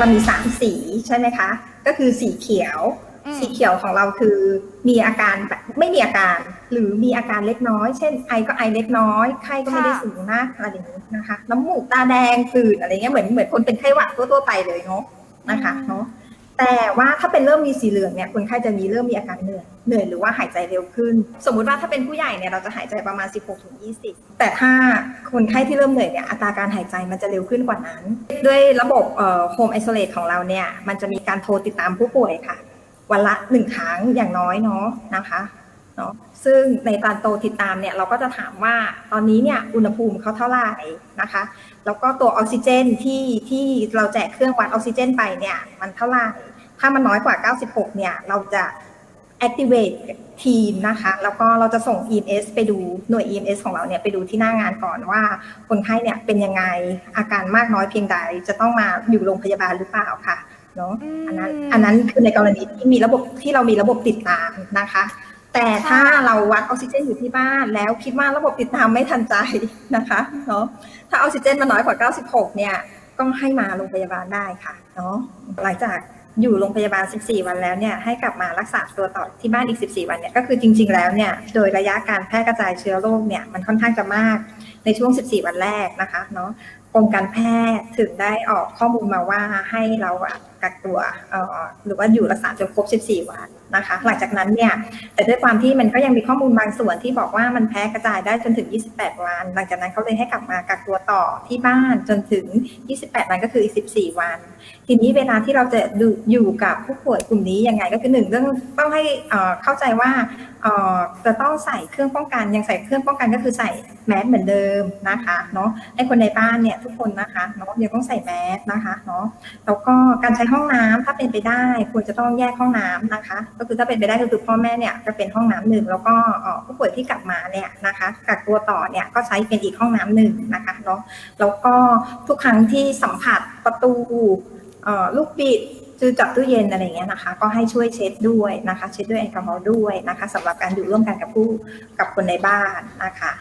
เรามีสามสีใช่ไหมคะ ก็คือสีเขียวอืมสีเขียวของเราคือมีอาการแบบไม่มีอาการ หรือมีอาการเล็กน้อย เช่น ไอก็ไอเล็กน้อยไข้ก็ไม่ได้สูงมากอะไรอย่างนี้นะคะ น้ำมูกตาแดงผื่นอะไรเงี้ยเหมือนเหมือนคนเป็นไข้หวัดทั่วๆไปเลยเนาะนะคะเนาะ แต่ว่าถ้าเป็นเริ่มมีสีเหลืองเนี่ยคนไข้จะมีเริ่มมีอาการเหนื่อยเหนื่อยหรือว่าหายใจเร็วขึ้น สมมุติว่าถ้าเป็นผู้ใหญ่เนี่ยเราจะหายใจประมาณ 16ถึง20 แต่ถ้าคนไข้ที่เริ่มเหนื่อยเนี่ยอัตราการหายใจมันจะเร็วขึ้นกว่านั้น ด้วยระบบเอ่อ home isolate ของเราเนี่ยมันจะมีการโทรติดตามผู้ป่วยค่ะ วันละหนึ่งครั้งอย่างน้อยเนาะนะคะเนาะซึ่งในการโตติดตามเนี่ยเราก็จะถามว่าตอนนี้เนี่ยอุณหภูมิเขาเท่าไหร่นะคะ แล้วก็ตัวออกซิเจนที่ที่เราแจกเครื่องวัดออกซิเจนไปเนี่ยมันเท่าไหร่ ถ้ามันน้อยกว่า 96 เนี่ย เราจะ activate ทีมนะคะ แล้วก็เราจะส่ง EMS ไปดูหน่วย EMS ของเราเนี่ยไปดูที่หน้างานก่อนว่าคนไข้เนี่ยเป็นยังไงอาการมากน้อยเพียงใด จะต้องมาอยู่โรงพยาบาลหรือเปล่าค่ะเนาะอันนั้นอันนั้นคือในกรณีที่มีระบบที่เรามีระบบติดตามนะคะ แต่ถ้าเราวัดออกซิเจนอยู่ที่บ้าน แล้วคิดว่าระบบติดตามไม่ทันใจนะคะเนาะถ้าออกซิเจนมันน้อยกว่า 96 เนี่ย ก็ให้มาโรงพยาบาลได้ค่ะเนาะหลังจากอยู่โรงพยาบาล 14 วันแล้วเนี่ยให้กลับมารักษาตัวต่อที่บ้านอีก 14 วันเนี่ยก็คือจริง ๆ แล้วเนี่ยโดยระยะการแพร่กระจายเชื้อโรคเนี่ยมันค่อนข้างจะมากในช่วง 14 วันแรกนะคะเนาะกรมการแพทย์ถึงได้ออกข้อมูลมาว่าให้เราอะกักตัวหรือว่าอยู่รักษาจนครบ 14 วัน นะคะ หลังจากนั้นเนี่ยแต่ด้วยความที่มันก็ยังมีข้อมูลบางส่วนที่บอกว่ามันแพร่กระจายได้จนถึง 28 วัน หลังจากนั้นเขาเลยให้กลับมากักตัวต่อที่บ้านจนถึง 28 วันก็คืออีก 14 วัน ทีนี้เวลาที่เราจะอยู่กับผู้ป่วยกลุ่มนี้ยังไงก็คือหนึ่งเรื่องต้องให้เข้าใจว่าจะต้องใส่เครื่องป้องกันยังใส่เครื่องป้องกันก็คือใส่แมสเหมือนเดิมนะคะเนาะให้คนในบ้านเนี่ยทุกคนนะคะเนาะยังต้องใส่แมสนะคะเนาะแล้วก็การใช้ห้องน้ำถ้าเป็นไปได้ควรจะต้องแยกห้องน้ำนะคะ ก็คือถ้าเป็นไปได้ก็คือพ่อแม่เนี่ยจะเป็นห้องน้ำหนึ่งแล้วก็ผู้ป่วยที่กลับมาเนี่ยนะคะกักตัวต่อเนี่ยก็ใช้เป็นอีกห้องน้ำหนึ่งนะคะเนาะแล้วก็ทุกครั้งที่สัมผัสประตู ลูกบิดจือจับตู้เย็นอะไรเงี้ยนะคะ ก็ให้ช่วยเช็ดด้วยนะคะ เช็ดด้วยแอลกอฮอล์ด้วยนะคะสำหรับการอยู่ร่วมกันกับผู้กับคนในบ้านนะคะ